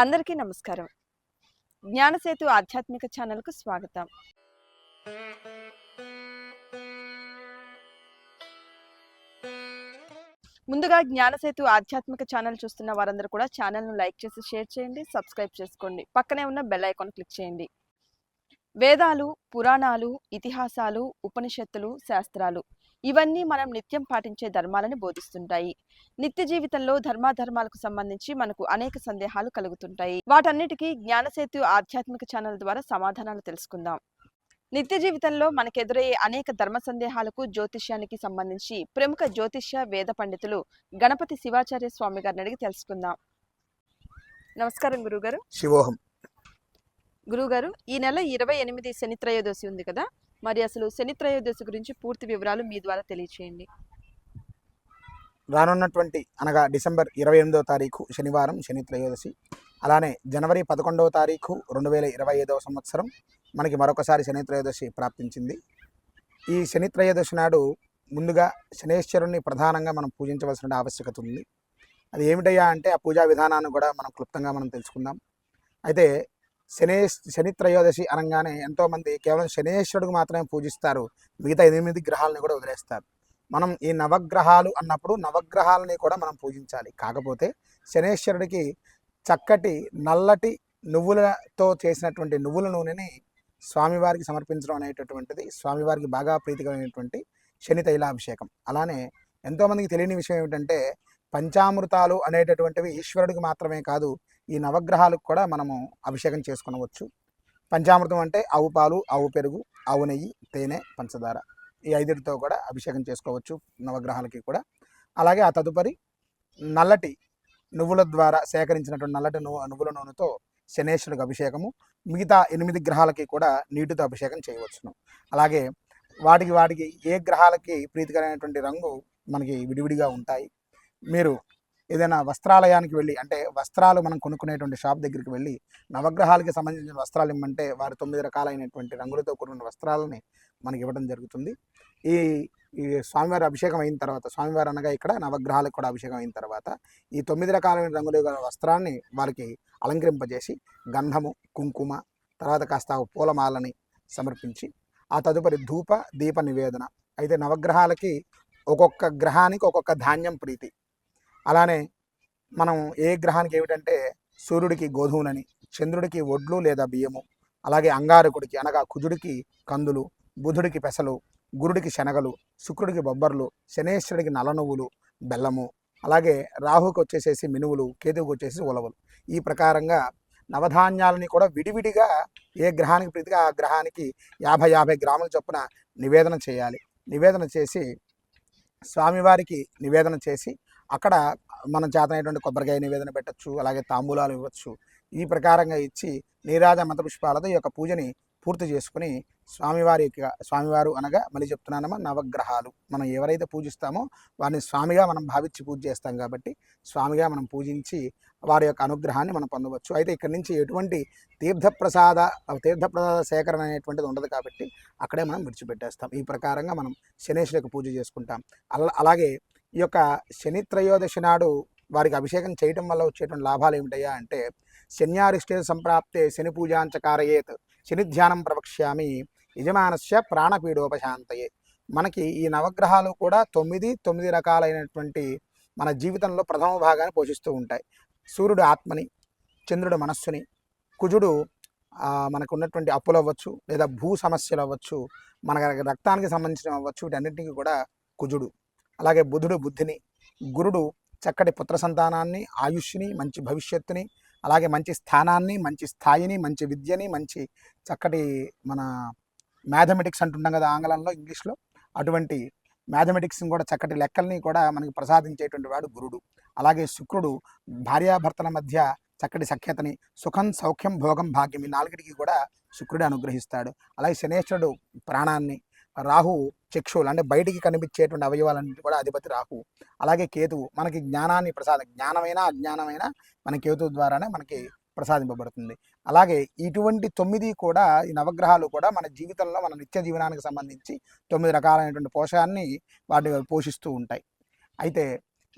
అందరికీ నమస్కారం. జ్ఞానసేతు ఆధ్యాత్మిక ఛానల్కు స్వాగతం. ముందుగా జ్ఞానసేతు ఆధ్యాత్మిక ఛానల్ చూస్తున్న వారందరూ కూడా ఛానల్ను లైక్ చేసి షేర్ చేయండి సబ్స్క్రైబ్ చేసుకోండి. పక్కనే ఉన్న బెల్ ఐకాన్ క్లిక్ చేయండి. వేదాలు పురాణాలు ఇతిహాసాలు ఉపనిషత్తులు శాస్త్రాలు ఇవన్నీ మనం నిత్యం పాటించే ధర్మాలను బోధిస్తుంటాయి. నిత్య జీవితంలో ధర్మాధర్మాలకు సంబంధించి మనకు అనేక సందేహాలు కలుగుతుంటాయి. వాటన్నిటికీ జ్ఞానసేతు ఆధ్యాత్మిక ఛానల్ ద్వారా సమాధానాలు తెలుసుకుందాం. నిత్య జీవితంలో మనకు ఎదురయ్యే అనేక ధర్మ సందేహాలకు జ్యోతిష్యానికి సంబంధించి ప్రముఖ జ్యోతిష్య వేద పండితులు గణపతి శివాచార్య స్వామి గారిని అడిగి తెలుసుకుందాం. నమస్కారం గురుగారు. శివోహం. గురుగారు ఈ నెల ఇరవై ఎనిమిది శని త్రయోదశి ఉంది కదా? మరి అసలు శని త్రయోదశి గురించి పూర్తి వివరాలు మీ ద్వారా తెలియచేయండి. రానున్నటువంటి అనగా డిసెంబర్ ఇరవై ఎనిమిదవ తారీఖు శనివారం శని త్రయోదశి అలానే జనవరి పదకొండవ తారీఖు రెండు వేల ఇరవై ఐదవ సంవత్సరం మనకి మరొకసారి శని త్రయోదశి ప్రాప్తించింది. ఈ శని త్రయోదశి నాడు ముందుగా శనేశ్వరుణ్ణి ప్రధానంగా మనం పూజించవలసిన ఆవశ్యకత ఉంది. అది ఏమిటయ్యా అంటే ఆ పూజా విధానాన్ని కూడా మనం క్లుప్తంగా మనం తెలుసుకుందాం. అయితే శనే శని త్రయోదశి అనగానే ఎంతోమంది కేవలం శనేశ్వరుడికి మాత్రమే పూజిస్తారు. మిగతా ఎనిమిది గ్రహాలని కూడా వదిలేస్తారు. మనం ఈ నవగ్రహాలు అన్నప్పుడు నవగ్రహాలని కూడా మనం పూజించాలి. కాకపోతే శనేశ్వరుడికి చక్కటి నల్లటి నువ్వులతో చేసినటువంటి నువ్వుల నూనెని స్వామివారికి సమర్పించడం అనేటటువంటిది స్వామివారికి బాగా ప్రీతికరమైనటువంటి శని తైలాభిషేకం. అలానే ఎంతోమందికి తెలియని విషయం ఏమిటంటే పంచామృతాలు అనేటటువంటివి ఈశ్వరుడికి మాత్రమే కాదు ఈ నవగ్రహాలకు కూడా మనము అభిషేకం చేసుకునవచ్చు. పంచామృతం అంటే ఆవు పాలు ఆవు పెరుగు ఆవు నెయ్యి తేనె పంచదార ఈ ఐదుటితో కూడా అభిషేకం చేసుకోవచ్చు నవగ్రహాలకి కూడా. అలాగే ఆ తదుపరి నల్లటి నువ్వుల ద్వారా సేకరించినటువంటి నల్లటి నువ్వు నువ్వుల నూనెతో శనేశ్వరుడికి అభిషేకము. మిగతా ఎనిమిది గ్రహాలకి కూడా నీటితో అభిషేకం చేయవచ్చును. అలాగే వాటికి వాటికి ఏ గ్రహాలకి ప్రీతికరమైనటువంటి రంగు మనకి విడివిడిగా ఉంటాయి. మీరు ఏదైనా వస్త్రాలయానికి వెళ్ళి అంటే వస్త్రాలు మనం కొనుక్కునేటువంటి షాప్ దగ్గరికి వెళ్ళి నవగ్రహాలకి సంబంధించిన వస్త్రాలు ఇమ్మంటే వారు తొమ్మిది రకాలైనటువంటి రంగులతో కూడిన వస్త్రాలని మనకి ఇవ్వడం జరుగుతుంది. ఈ ఈ స్వామివారి అభిషేకం అయిన తర్వాత స్వామివారు అనగా ఇక్కడ నవగ్రహాలకు కూడా అభిషేకం అయిన తర్వాత ఈ తొమ్మిది రకాలైన రంగులు వస్త్రాన్ని వారికి అలంకరింపజేసి గంధము కుంకుమ తర్వాత కాస్త పూలమాలని సమర్పించి ఆ తదుపరి ధూప దీప నివేదన. అయితే నవగ్రహాలకి ఒక్కొక్క గ్రహానికి ఒక్కొక్క ధాన్యం ప్రీతి. అలానే మనం ఏ గ్రహానికి ఏమిటంటే సూర్యుడికి గోధుమలని చంద్రుడికి ఒడ్లు లేదా బియ్యము అలాగే అంగారకుడికి అనగా కుజుడికి కందులు బుధుడికి పెసలు గురుడికి శనగలు శుక్రుడికి బొబ్బర్లు శనేశ్వరుడికి నలనువ్వులు బెల్లము అలాగే రాహుకి వచ్చేసేసి మినువులు కేతువుకి వచ్చేసి ఉలవలు. ఈ ప్రకారంగా నవధాన్యాలని కూడా విడివిడిగా ఏ గ్రహానికి ప్రీతిగా ఆ గ్రహానికి యాభై యాభై గ్రాముల చొప్పున నివేదన చేయాలి. నివేదన చేసి స్వామివారికి నివేదన చేసి అక్కడ మనం చేతనైనటువంటి కొబ్బరికాయ నివేదన పెట్టచ్చు అలాగే తాంబూలాలు ఇవ్వచ్చు. ఈ ప్రకారంగా ఇచ్చి నీరాజ మంత్రపుష్పాలతో ఈ యొక్క పూజని పూర్తి చేసుకుని స్వామివారి యొక్క స్వామివారు అనగా మళ్ళీ చెప్తున్నానమ్మా నవగ్రహాలు. మనం ఎవరైతే పూజిస్తామో వారిని స్వామిగా మనం భావించి పూజ చేస్తాం కాబట్టి స్వామిగా మనం పూజించి వారి యొక్క అనుగ్రహాన్ని మనం పొందవచ్చు. అయితే ఇక్కడి నుంచి ఎటువంటి తీర్థప్రసాద తీర్థప్రసాద సేకరణ అనేటువంటిది ఉండదు కాబట్టి అక్కడే మనం విడిచిపెట్టేస్తాం. ఈ ప్రకారంగా మనం శనేశ్వరికి పూజ చేసుకుంటాం. అలా అలాగే ఈ యొక్క శని త్రయోదశి నాడు వారికి అభిషేకం చేయటం వల్ల వచ్చేటువంటి లాభాలు ఏమిటయ్యా అంటే శన్యారిష్టే సంప్రాప్తే శని పూజాంచకారయేత్ శని ధ్యానం ప్రవక్ష్యామి యజమానస్య ప్రాణపీడోపశాంతయే. మనకి ఈ నవగ్రహాలు కూడా తొమ్మిది తొమ్మిది రకాలైనటువంటి మన జీవితంలో ప్రథమ భాగాన్ని పోషిస్తూ ఉంటాయి. సూర్యుడు ఆత్మని చంద్రుడు మనస్సుని కుజుడు మనకు ఉన్నటువంటి అప్పులు అవ్వచ్చు లేదా భూ సమస్యలు అవ్వచ్చు మన రక్తానికి సంబంధించిన అవ్వచ్చు వీటన్నిటికీ కూడా కుజుడు. అలాగే బుధుడు బుద్ధిని గురుడు చక్కటి పుత్ర సంతానాన్ని ఆయుష్ని మంచి భవిష్యత్తుని అలాగే మంచి స్థానాన్ని మంచి స్థాయిని మంచి విద్యని మంచి చక్కటి మన మ్యాథమెటిక్స్ అంటుంటాం కదా ఆంగ్లంలో ఇంగ్లీష్లో. అటువంటి మ్యాథమెటిక్స్ని కూడా చక్కటి లెక్కల్ని కూడా మనకి ప్రసాదించేటువంటి వాడు గురుడు. అలాగే శుక్రుడు భార్యాభర్తల మధ్య చక్కటి సఖ్యతని సుఖం సౌఖ్యం భోగం భాగ్యం ఈ నాలుగిటికి కూడా శుక్రుడు అనుగ్రహిస్తాడు. అలాగే శనేశ్వరుడు ప్రాణాన్ని రాహు చక్షువులు అంటే బయటికి కనిపించేటువంటి అవయవాలన్నింటి కూడా అధిపతి రాహు. అలాగే కేతువు మనకి జ్ఞానాన్ని ప్రసాద జ్ఞానమైన అజ్ఞానమైన మన కేతువు ద్వారానే మనకి ప్రసాదింపబడుతుంది. అలాగే ఇటువంటి తొమ్మిది కూడా ఈ నవగ్రహాలు కూడా మన జీవితంలో మన నిత్య జీవనానికి సంబంధించి తొమ్మిది రకాలైనటువంటి పోషకాన్ని వాటి పోషిస్తూ ఉంటాయి. అయితే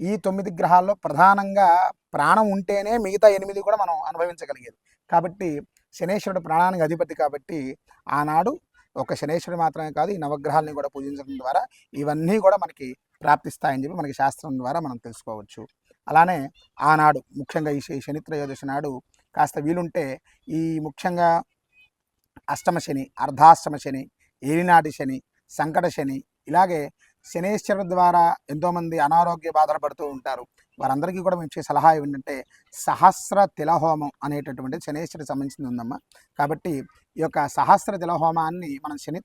ఈ తొమ్మిది గ్రహాల్లో ప్రధానంగా ప్రాణం ఉంటేనే మిగతా ఎనిమిది కూడా మనం అనుభవించగలిగేది. కాబట్టి శనేశ్వరుడు ప్రాణానికి అధిపతి కాబట్టి ఆనాడు ఒక శనేశ్వరుడు మాత్రమే కాదు ఈ నవగ్రహాలని కూడా పూజించడం ద్వారా ఇవన్నీ కూడా మనకి ప్రాప్తిస్తాయని చెప్పి మనకి శాస్త్రం ద్వారా మనం తెలుసుకోవచ్చు. అలానే ఆనాడు ముఖ్యంగా ఈ శ- శని త్రయోదశి నాడు కాస్త వీలుంటే ఈ ముఖ్యంగా అష్టమ శని అర్ధాష్టమ శని ఏలినాటి శని సంకట శని ఇలాగే శనేశ్వరు ద్వారా ఎంతోమంది అనారోగ్య బాధలు పడుతూ ఉంటారు. వారందరికీ కూడా మేము ఇచ్చే సలహా ఏమిటంటే సహస్ర తిలహోమం అనేటటువంటి శనేశ్వరికి సంబంధించింది ఉందమ్మా. కాబట్టి ఈ యొక్క సహస్ర తిలహోమాన్ని మనం శని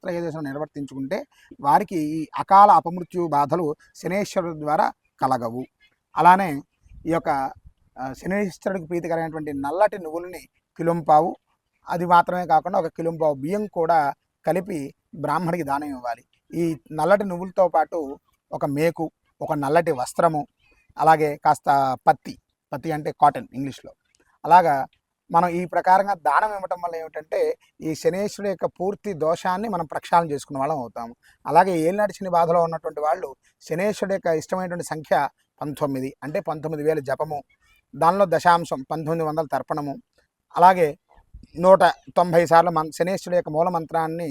నిర్వర్తించుకుంటే వారికి ఈ అకాల అపమృత్యు బాధలు శనేశ్వరుడు ద్వారా కలగవు. అలానే ఈ యొక్క శనేశ్వరుడికి ప్రీతికరమైనటువంటి నల్లటి నువ్వులని కిలుంపావు. అది మాత్రమే కాకుండా ఒక కిలుంపావు బియ్యం కూడా కలిపి బ్రాహ్మడికి దానం ఇవ్వాలి. ఈ నల్లటి నువ్వులతో పాటు ఒక మేకు ఒక నల్లటి వస్త్రము అలాగే కాస్త పత్తి పత్తి అంటే కాటన్ ఇంగ్లీష్లో. అలాగా మనం ఈ ప్రకారంగా దానం ఇవ్వటం వల్ల ఏమిటంటే ఈ శనేశ్వరుడు యొక్క పూర్తి దోషాన్ని మనం ప్రక్షాళన చేసుకున్న వాళ్ళం అవుతాము అలాగే ఏలినాటి శని బాధలో ఉన్నటువంటి వాళ్ళు శనేశ్వరుడు యొక్క ఇష్టమైనటువంటి సంఖ్య పంతొమ్మిది అంటే పంతొమ్మిది వేల జపము దానిలో దశాంశం పంతొమ్మిది వందల తర్పణము అలాగే నూట తొంభై సార్లు మన శనేశ్వరుడు యొక్క మూల మంత్రాన్ని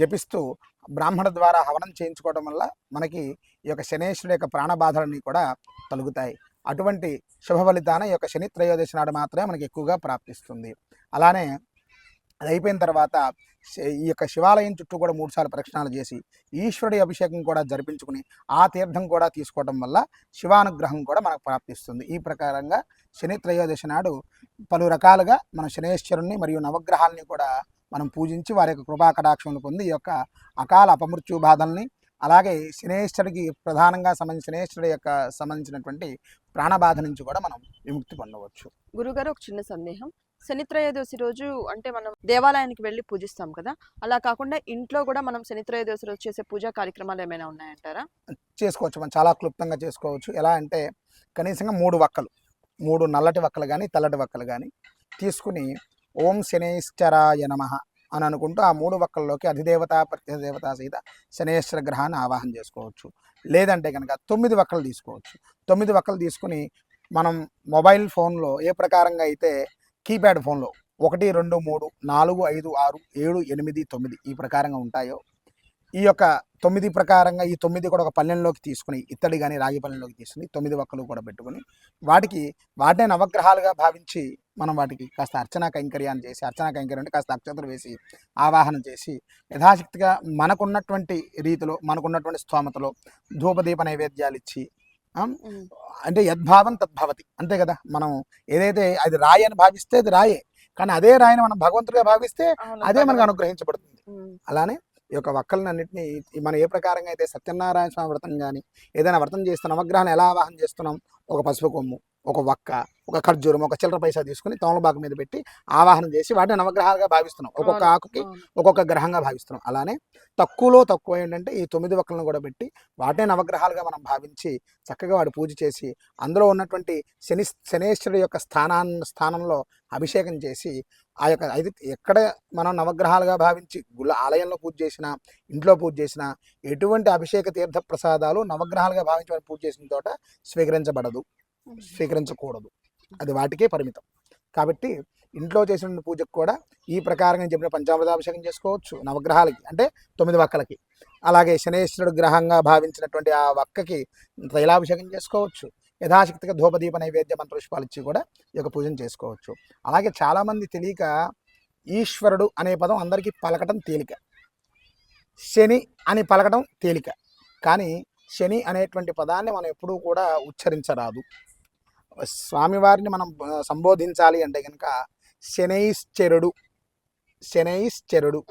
జపిస్తూ బ్రాహ్మణ ద్వారా హవనం చేయించుకోవడం వల్ల మనకి ఈ యొక్క శనేశ్వరుడు యొక్క ప్రాణబాధలన్నీ కూడా తొలగుతాయి. అటువంటి శుభ ఫలితాన ఈ యొక్క శని త్రయోదశి నాడు మాత్రమే మనకి ఎక్కువగా ప్రాప్తిస్తుంది. అలానే అది అయిపోయిన తర్వాత ఈ యొక్క శివాలయం చుట్టూ కూడా మూడుసార్లు ప్రక్షణాలు చేసి ఈశ్వరుడి అభిషేకం కూడా జరిపించుకుని ఆ తీర్థం కూడా తీసుకోవడం వల్ల శివానుగ్రహం కూడా మనకు ప్రాప్తిస్తుంది. ఈ ప్రకారంగా శని త్రయోదశి నాడు పలు రకాలుగా మన శనేశ్వరుణ్ణి మరియు నవగ్రహాలని కూడా మనం పూజించి వారి యొక్క కృపా కటాక్షములు పొంది ఈ యొక్క అకాల అపమృత్యు బాధల్ని అలాగే శనేశ్వరుడికి ప్రధానంగా సంబంధించిన శనేశ్వరుడి యొక్క సంబంధించినటువంటి ప్రాణబాధ నుంచి కూడా మనం విముక్తి పొందవచ్చు. గురుగారు ఒక చిన్న సందేహం. శని త్రయోదశి రోజు అంటే మనం దేవాలయానికి వెళ్ళి పూజిస్తాం కదా? అలా కాకుండా ఇంట్లో కూడా మనం శని త్రయోదశి రోజు చేసే పూజా కార్యక్రమాలు ఏమైనా ఉన్నాయంటారా? చేసుకోవచ్చు. మనం చాలా క్లుప్తంగా చేసుకోవచ్చు. ఎలా అంటే కనీసంగా మూడు వక్కలు. మూడు నల్లటి వక్కలు కానీ తెల్లటి వక్కలు కానీ తీసుకుని ఓం శనేశ్వరాయ నమ అని అనుకుంటూ ఆ మూడు వక్కల్లోకి అధిదేవత ప్రతిదేవత సహిత శనేశ్వర గ్రహాన్ని ఆవాహన చేసుకోవచ్చు. లేదంటే కనుక తొమ్మిది వక్కలు తీసుకోవచ్చు. తొమ్మిది వక్కలు తీసుకుని మనం మొబైల్ ఫోన్లో ఏ ప్రకారంగా అయితే కీప్యాడ్ ఫోన్లో ఒకటి రెండు మూడు నాలుగు ఐదు ఆరు ఏడు ఎనిమిది తొమ్మిది ఈ ప్రకారంగా ఉంటాయో ఈ యొక్క తొమ్మిది ప్రకారంగా ఈ తొమ్మిది కూడా ఒక పల్లెంలోకి తీసుకుని ఇత్తడి కానీ రాగి పల్లెంలోకి తీసుకుని తొమ్మిది వక్కలు కూడా పెట్టుకుని వాటికి వాటినే నవగ్రహాలుగా భావించి మనం వాటికి కాస్త అర్చనా కైంకర్యాన్ని చేసి అర్చనా కైంకర్యం అంటే కాస్త అక్షతలు వేసి ఆవాహన చేసి యథాశక్తిగా మనకున్నటువంటి రీతిలో మనకున్నటువంటి స్తోమతలో ధూపదీప నైవేద్యాలు ఇచ్చి అంటే యద్భావం తద్భవతి. అంతే కదా? మనం ఏదైతే అది రాయి అని భావిస్తే అది రాయే కానీ అదే రాయిని మనం భగవంతుడిగా భావిస్తే అదే మనకు అనుగ్రహించబడుతుంది. అలానే ఈ యొక్క వక్కలన్నింటినీ మనం ఏ ప్రకారంగా అయితే సత్యనారాయణ స్వామి వ్రతం కానీ ఏదైనా వ్రతం చేస్తున్న నవగ్రహాన్ని ఎలా ఆవాహన చేస్తున్నాం ఒక పసుపు కొమ్ము. ఒక వక్క ఒక ఖర్జూరం ఒక చిల్లర పైసా తీసుకుని తమలపాకు మీద పెట్టి ఆవాహన చేసి వాటిని నవగ్రహాలుగా భావిస్తున్నాం ఒక్కొక్క ఆకుకి. ఒక్కొక్క గ్రహంగా భావిస్తున్నాం అలానే తక్కువలో తక్కువ ఏంటంటే ఈ తొమ్మిది వక్కలను కూడా పెట్టి వాటినే నవగ్రహాలుగా మనం భావించి చక్కగా వాడు పూజ చేసి అందులో ఉన్నటువంటి శని శనేశ్వరుడు యొక్క స్థానాన్ని స్థానంలో అభిషేకం చేసి ఆ యొక్క అది ఎక్కడ మనం నవగ్రహాలుగా భావించి గుళ్ళ ఆలయంలో పూజ చేసినా ఇంట్లో పూజ చేసినా ఎటువంటి అభిషేక తీర్థ ప్రసాదాలు నవగ్రహాలుగా భావించి పూజ చేసిన చోట స్వీకరించబడదు. స్వీకరించకూడదు. అది వాటికే పరిమితం. కాబట్టి ఇంట్లో చేసిన పూజకు కూడా ఈ ప్రకారంగా నేను చెప్పిన పంచామృతాభిషేకం చేసుకోవచ్చు నవగ్రహాలకి అంటే తొమ్మిది వక్కలకి. అలాగే శనేశ్వరుడు గ్రహంగా భావించినటువంటి ఆ వక్కకి తైలాభిషేకం చేసుకోవచ్చు. యథాశక్తిగా ధూపదీప నైవేద్య మంత్రపుష్పాలు ఇచ్చి కూడా ఈ యొక్క పూజను చేసుకోవచ్చు. అలాగే చాలామంది తెలియక ఈశ్వరుడు అనే పదం అందరికీ పలకటం తేలిక. శని అని పలకటం తేలిక. కానీ శని అనేటువంటి పదాన్ని మనం ఎప్పుడూ కూడా ఉచ్చరించరాదు. స్వామివారిని మనం సంబోధించాలి అంటే కనుక శనైశ్చరుడు శనైశ్చరుడు.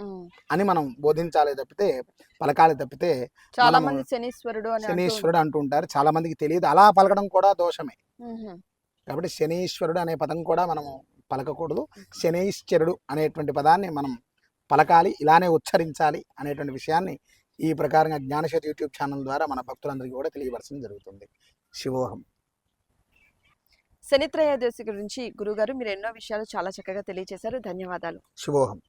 అని మనం బోధించాలి తప్పితే పలకాలి తప్పితే చాలా మంది శనీశ్వరుడు శనీశ్వరుడు అంటూ ఉంటారు. చాలా మందికి తెలియదు. అలా పలకడం కూడా దోషమే. కాబట్టి శనీశ్వరుడు అనే పదం కూడా మనము పలకకూడదు. శనైశ్చరుడు అనేటువంటి పదాన్ని మనం పలకాలి ఇలానే ఉచ్చరించాలి అనేటువంటి విషయాన్ని ఈ ప్రకారంగా జ్ఞానశేతి యూట్యూబ్ ఛానల్ ద్వారా మన భక్తులందరికీ కూడా తెలియపరచడం జరుగుతుంది. శివోహం. శని త్రయోదశి గురించి గురుగారు మీరు ఎన్నో విషయాలు చాలా చక్కగా తెలియజేశారు ధన్యవాదాలు. శివోహం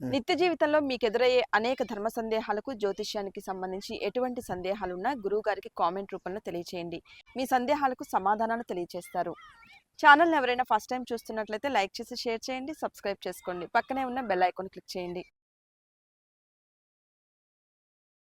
నిత్య జీవితంలో మీకు ఎదురయ్యే అనేక ధర్మ సందేహాలకు జ్యోతిష్యానికి సంబంధించి ఎటువంటి సందేహాలు ఉన్నా గురువు గారికి కామెంట్ రూపంలో తెలియచేయండి. మీ సందేహాలకు సమాధానాలు తెలియచేస్తారు. ఛానల్ని ఎవరైనా ఫస్ట్ టైం చూస్తున్నట్లయితే లైక్ చేసి షేర్ చేయండి సబ్స్క్రైబ్ చేసుకోండి. పక్కనే ఉన్న బెల్ ఐకాన్ క్లిక్ చేయండి.